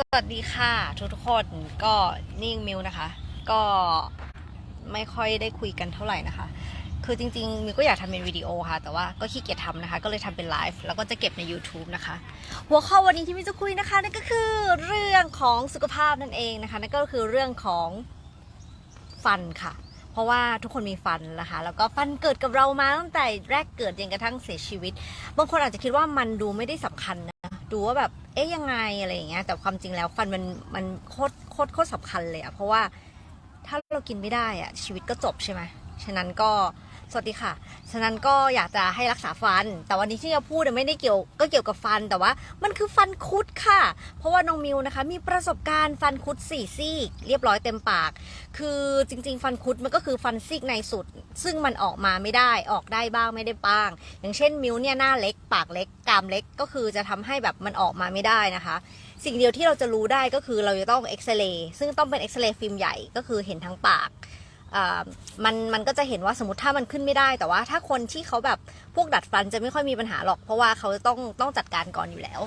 สวัสดีค่ะทุกทุกคนก็นี่มิวนะคะ ก็ไม่ค่อยได้คุยกันเท่าไหร่นะคะ คือจริงๆมิวก็อยากทำเป็นวิดีโอค่ะ แต่ว่าก็ขี้เกียจทำนะคะ ก็เลยทำเป็นไลฟ์แล้วก็จะเก็บใน YouTube นะคะ หัวข้อวันนี้ที่มิวจะคุยนะคะนั่นก็คือเรื่องของสุขภาพนั่นเองนะคะนั่นก็คือเรื่องของฟันค่ะ เพราะว่าทุกคนมีฟันนะคะ แล้วก็ฟันเกิดกับเรามาตั้งแต่แรกเกิดจนกระทั่งเสียชีวิต บางคนอาจจะคิดว่ามันดูไม่ได้สำคัญนะ ดูว่าแบบเอ๊ยยังไงอะไรอย่างเงี้ยแต่ความจริงแล้วฟันมันมันโคตรโคตรโคตรสำคัญเลยอะเพราะว่าถ้าเรากินไม่ได้อะชีวิตก็จบใช่ไหมฉะนั้นก็ สวัสดีค่ะ ฉะนั้นก็อยากจะให้รักษาฟัน แต่วันนี้ที่จะพูดไม่ได้เกี่ยวก็เกี่ยวกับฟัน แต่ว่ามันคือฟันคุดค่ะ เพราะว่าน้องมิวนะคะ มีประสบการณ์ฟันคุดสี่ซี่เรียบร้อยเต็มปาก คือจริง ๆ ฟันคุดมันก็คือฟันซี่ในสุด ซึ่งมันออกมาไม่ได้ออกได้บ้างไม่ได้บ้าง อย่างเช่นมิวเนี่ยหน้าเล็ก ปากเล็กกรามเล็กก็คือจะทำให้แบบมันออกมาไม่ได้นะคะ สิ่งเดียวที่เราจะรู้ได้ก็คือเราจะต้องเอ็กซเรย์ซึ่งต้องเป็นเอ็กซเรย์ฟิล์มใหญ่ก็คือเห็นทั้งปาก มันมันก็จะเห็นว่าสมมติถ้ามันขึ้นไม่ได้ แต่ว่าถ้าคนที่เขาแบบพวกดัดฟันจะไม่ค่อยมีปัญหาหรอก เพราะว่าเขาต้องต้องจัดการก่อนอยู่แล้ว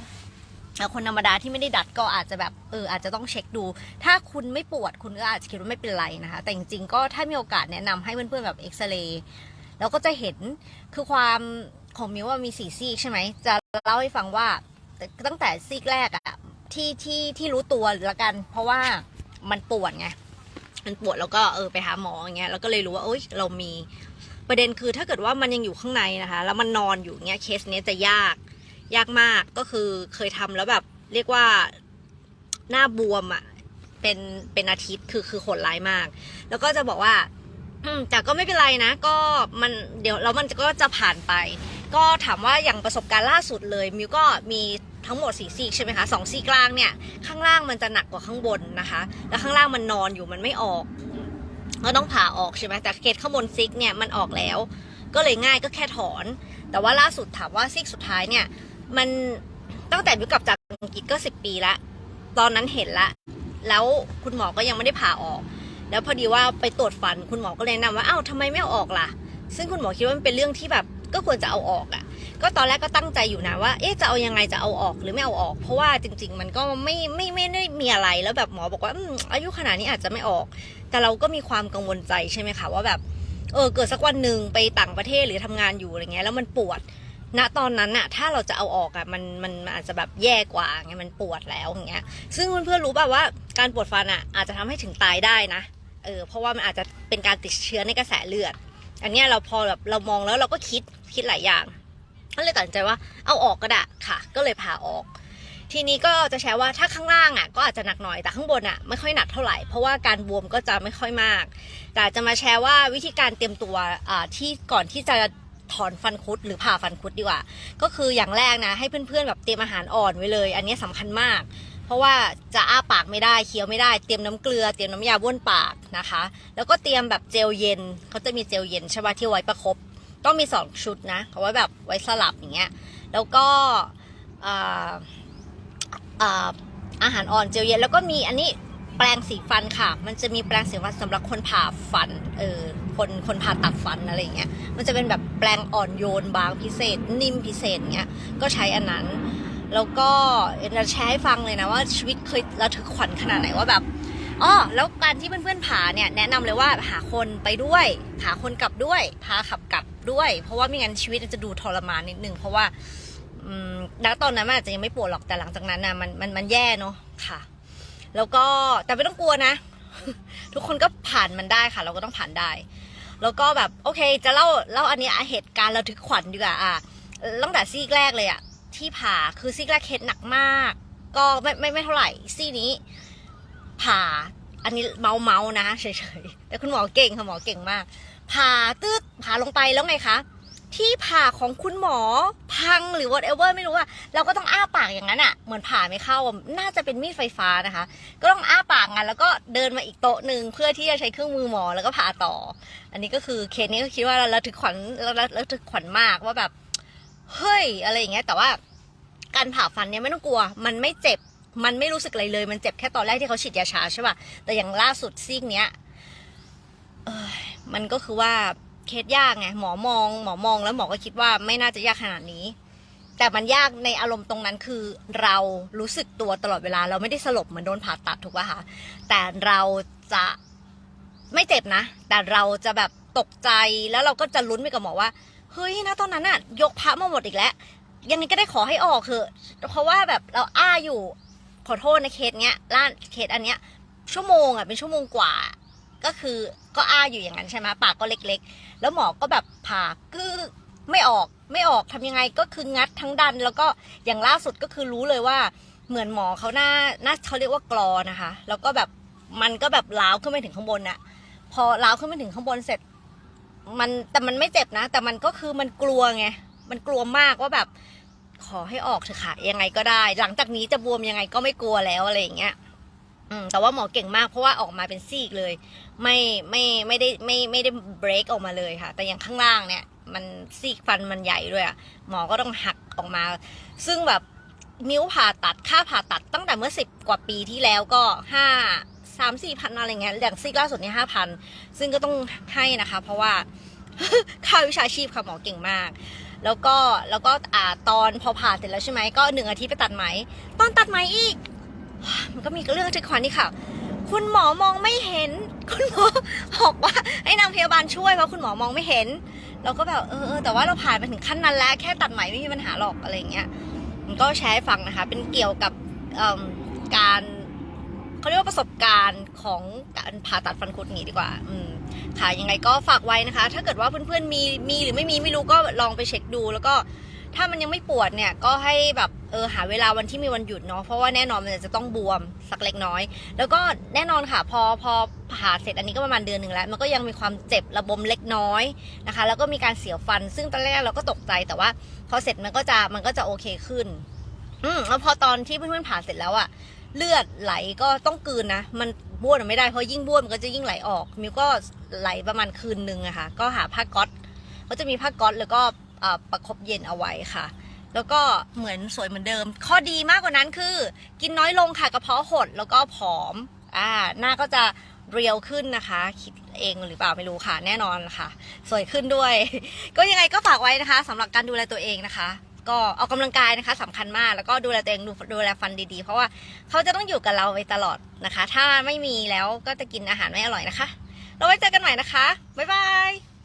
แล้วคนธรรมดาที่ไม่ได้ดัดก็อาจจะแบบเอออาจจะต้องเช็คดู ถ้าคุณไม่ปวดคุณก็อาจจะคิดว่าไม่เป็นไรนะคะ แต่จริงๆก็ถ้ามีโอกาสแนะนำให้เพื่อนๆแบบเอ็กซเรย์แล้วก็จะเห็นคือความของมิวว่ามีสี่ซีกใช่ไหมจะเล่าให้ฟังว่าตั้งแต่ซีกแรกอะที่ที่ที่รู้ตัวละกัน เพราะว่ามันปวดไง มันปวดแล้วก็เออไปหาหมออย่างเงี้ยแล้วก็เลยรู้ว่าเอ้ยเรามีประเด็นคือถ้าเกิดว่ามันยังอยู่ข้างในนะคะ แล้วมันนอนอยู่เงี้ยเคสเนี้ยจะยากยากมากก็คือเคยทำแล้วแบบ เรียกว่าหน้าบวมอะ่ะเป็นเป็นอาทิตย์คือคือโหดร้ายมาก แล้วก็จะบอกว่าอืแต่ก็ไม่เป็นไรนะ ก็มันเดี๋ยวแล้วมันก็จะผ่านไป ก็ถามว่าอย่างประสบการณ์ล่าสุดเลยมิวก็มี ทั้งหมดสี่ซีกใช่ไหมคะสองซีกล่างเนี่ยข้างล่างมันจะหนักกว่าข้างบนนะคะ แล้วข้างล่างมันนอนอยู่มันไม่ออกก็ต้องผ่าออกใช่ไหมแต่เคสข้างบนซิกเนี่ยมันออกแล้ว ก็เลยง่ายก็แค่ถอน แต่ว่าล่าสุดถามว่าซิกสุดท้ายเนี่ยมันตั้งแต่มิวกลับจากอังกฤษก็สิบปีละตอนนั้นเห็นละแล้วคุณหมอก็ยังไม่ได้ผ่าออก แล้วพอดีว่าไปตรวจฟันคุณหมอก็เลยแนะนำว่าอ้าวทำไมไม่เอาออกล่ะ ซึ่งคุณหมอคิดว่ามันเป็นเรื่องที่แบบก็ควรจะเอาออกอะ่ะ ก็ตอนแรกก็ตั้งใจอยู่นะว่า เอ๊ะจะเอายังไงจะเอาออกหรือไม่เอาออก เพราะว่าจริง ๆ มันก็ไม่ไม่ไม่ได้มีอะไรแล้วแบบหมอบอกว่าอายุขนาดนี้อาจจะไม่ออก แต่เราก็มีความกังวลใจใช่ไหมคะว่าแบบเออเกิดสักวันหนึ่งไปต่างประเทศหรือทำงานอยู่อะไรเงี้ยแล้วมันปวดณตอนนั้นอะถ้าเราจะเอาออกอะมันมันอาจจะแบบแย่กว่าไงมันปวดแล้วอย่างเงี้ย ซึ่งเพื่อนๆรู้ป่ะว่าการปวดฟันอะอาจจะทำให้ถึงตายได้นะเออเพราะว่ามันอาจจะเป็นการติดเชื้อในกระแสเลือด อันเนี้ยเราพอแบบเรามองแล้วเราก็คิดคิดหลายอย่าง ก็เลยตัดสินใจว่าเอาออกก็ได้ค่ะ ก็เลยผ่าออก ทีนี้ก็จะแชร์ว่าถ้าข้างล่างอะก็อาจจะหนักหน่อยแต่ข้างบนอะไม่ค่อยหนักเท่าไหร่เพราะว่าการบวมก็จะไม่ค่อยมาก แต่จะมาแชร์ว่าวิธีการเตรียมตัวอ่าที่ก่อนที่จะถอนฟันคุดหรือผ่าฟันคุดดีกว่า ก็คืออย่างแรกนะ ให้เพื่อนๆแบบเตรียมอาหารอ่อนไว้เลย อันนี้สำคัญมาก เพราะว่าจะอ้าปากไม่ได้เคี้ยวไม่ได้เตรียมน้ำเกลือเตรียมน้ำยาบ้วนปากนะคะ แล้วก็เตรียมแบบเจลเย็นเขาจะมีเจลเย็นใช่ป่ะที่ไว้ประคบ ต้องมีสองชุดนะเอาไว้แบบไว้สลับอย่างเงี้ย แล้วก็อาหารอ่อนเจลเย็นแล้วก็มีอันนี้แปรงสีฟันค่ะ มันจะมีแปรงสีฟันสำหรับคนผ่าฟัน เออ คนคนผ่าตัดฟันอะไรอย่างเงี้ย มันจะเป็นแบบแปรงอ่อนโยนบางพิเศษ นิ่มพิเศษเงี้ย ก็ใช้อันนั้น แล้วก็จะแชร์ให้ฟังเลยนะว่าชีวิตเคยระทึกขวัญขนาดไหนว่าแบบ อ๋อแล้วการที่เพื่อนๆผ่าเนี่ยแนะนำเลยว่าหาคนไปด้วย หาคนกลับด้วย พาขับกลับด้วย เพราะว่าไม่งั้นชีวิตจะดูทรมานนิดนึงเพราะว่าอืมณตอนนั้นมันอาจจะยังไม่ปวดหรอกแต่หลังจากนั้นนะมันมันมันแย่เนาะค่ะ แล้วก็แต่ไม่ต้องกลัวนะ ทุกคนก็ผ่านมันได้ค่ะ เราก็ต้องผ่านได้ แล้วก็แบบโอเค จะเล่าเล่าอันนี้อะเหตุการณ์ระทึกขวัญดีกว่าอะตั้งแต่ซีกแรกเลยอะที่ผ่าคือซีกแรกเคสหนักมาก ก็ไม่ไม่ไม่เท่าไหร่ซีกนี้ผ่า อันนี้เมาเมานะเฉยๆแต่คุณหมอเก่งค่ะหมอเก่งมากผ่าตืดผ่าลงไปแล้วไงคะที่ผ่าของคุณหมอพังหรือ whatever ไม่รู้อะเราก็ต้องอ้าปากอย่างนั้นอะเหมือนผ่าไม่เข้า น่าจะเป็นมีดไฟฟ้านะคะ ก็ต้องอ้าปากงั้นแล้วก็เดินมาอีกโต๊ะหนึ่งเพื่อที่จะใช้เครื่องมือหมอแล้วก็ผ่าต่อ อันนี้ก็คือเคสนี้ก็คิดว่าเราถึกขวัญเราเราถึกขวัญมากว่าแบบเฮ้ยอะไรอย่างเงี้ยแต่ว่าการผ่าฟันเนี่ยไม่ต้องกลัว มันไม่เจ็บ มันไม่รู้สึกอะไรเลย มันเจ็บแค่ตอนแรกที่เขาฉีดยาชาใช่ป่ะ แต่อย่างล่าสุดซีกเนี้ยมันก็คือว่าเคสยากไงหมอมอง หมอมองแล้วหมอก็คิดว่าไม่น่าจะยากขนาดนี้ แต่มันยากในอารมณ์ตรงนั้นคือ เรารู้สึกตัวตลอดเวลา เราไม่ได้สลบเหมือนโดนผ่าตัดถูกป่ะคะแต่เราจะไม่เจ็บนะ แต่เราจะแบบตกใจแล้วเราก็จะลุ้นไปกับหมอว่าเฮ้ยนะตอนนั้นอะยกพระมาหมดอีกแล้วยังไงก็ได้ขอให้ออกเถอะเพราะว่าแบบเราอ้าอยู่ ขอโทษในเคสเนี้ยล่าเคสอันเนี้ย ชั่วโมงอะเป็นชั่วโมงกว่า ก็คือก็อ้าอยู่อย่างนั้นใช่ไหมปากก็เล็กๆ แล้วหมอก็แบบผ่ากึกไม่ออกไม่ออกทำยังไงก็คืองัดทั้งดัน แล้วก็อย่างล่าสุดก็คือรู้เลยว่า เหมือนหมอเขาหน้าหน้าเขาเรียกว่ากรอนะคะ แล้วก็แบบมันก็แบบล้าวขึ้นไปถึงข้างบนอะพอล้าวขึ้นไปถึงข้างบนเสร็จ มันแต่มันไม่เจ็บนะ แต่มันก็คือมันกลัวไงมันกลัวมากว่าแบบ ขอให้ออกเถอะค่ะยังไงก็ได้ หลังจากนี้จะบวมยังไงก็ไม่กลัวแล้วอะไรอย่างเงี้ยอืมแต่ว่าหมอเก่งมากเพราะว่าออกมาเป็นซีกเลย ไม่ไม่ไม่ได้ไม่ไม่ได้เบรกออกมาเลยค่ะ แต่อย่างข้างล่างเนี่ย มันซีกฟันมันใหญ่ด้วยอะหมอก็ต้องหักออกมา ซึ่งแบบนิ้วผ่าตัดค่าผ่าตัดตั้งแต่เมื่อสิบกว่าปีที่แล้วก็ห้าสามสี่พันอะไรเงี้ยอย่างซีกล่าสุดเนี่ยห้าพันซึ่งก็ต้องให้นะคะ เพราะว่าค่าวิชาชีพค่ะหมอเก่งมาก แล้วก็แล้วก็อ่าตอนพอผ่าเสร็จแล้วใช่ไหมก็หนึ่งอาทิตย์ไปตัดไหม ตอนตัดไหมอีก มันก็มีเรื่องที่ควันนี่ค่ะ คุณหมอมองไม่เห็น คุณหมอบอกว่าให้นางพยาบาลช่วยเพราะคุณหมอมองไม่เห็น เราก็แบบเออแต่ว่าเราผ่านไปถึงขั้นนั้นแล้ว แค่ตัดไหมไม่มีปัญหาหรอกอะไรเงี้ย มันก็แชร์ให้ฟังนะคะ เป็นเกี่ยวกับการเขาเรียกว่าประสบการณ์ของการผ่าตัดฟันคุดงนี้ดีกว่า อืม ค่ะยังไงก็ฝากไว้นะคะ ถ้าเกิดว่าเพื่อนๆมีมีหรือไม่มีไม่รู้ก็ลองไปเช็คดู แล้วก็ถ้ามันยังไม่ปวดเนี่ยก็ให้แบบเออหาเวลาวันที่มีวันหยุดเนาะเพราะว่าแน่นอนมันจะต้องบวมสักเล็กน้อย แล้วก็แน่นอนค่ะพอพอผ่าเสร็จอันนี้ก็ประมาณเดือนหนึ่งแล้ว มันก็ยังมีความเจ็บระบมเล็กน้อยนะคะ แล้วก็มีการเสียวฟัน ซึ่งตอนแรกเราก็ตกใจแต่ว่าพอเสร็จมันก็จะมันก็จะโอเคขึ้น อืมแล้วพอตอนที่เพื่อนๆผ่าเสร็จแล้วอะ เลือดไหลก็ต้องกืนนะ มันบ้วนไม่ได้เพราะยิ่งบ้วนมันก็จะยิ่งไหลออก มิวก็ไหลประมาณคืนนึงอะค่ะ ก็หาผ้าก๊อตก็จะมีผ้าก๊อตแล้วก็ประคบเย็นเอาไว้ค่ะ แล้วก็เหมือนสวยเหมือนเดิม ข้อดีมากกว่านั้นคือ กินน้อยลงค่ะกระเพาะหดแล้วก็ผอมอ่าหน้าก็จะเรียวขึ้นนะคะ คิดเองหรือเปล่าไม่รู้ค่ะ แน่นอนค่ะ สวยขึ้นด้วย ก็ยังไงก็ฝากไว้นะคะสำหรับการดูแลตัวเองนะคะ ก็ออกกำลังกายนะคะสำคัญมากแล้วก็ดูแลตัวเองดูดูแลฟันดีๆ เพราะว่าเขาจะต้องอยู่กับเราไปตลอดนะคะ ถ้าไม่มีแล้วก็จะกินอาหารไม่อร่อยนะคะ เราไว้เจอกันใหม่นะคะบ๊ายบาย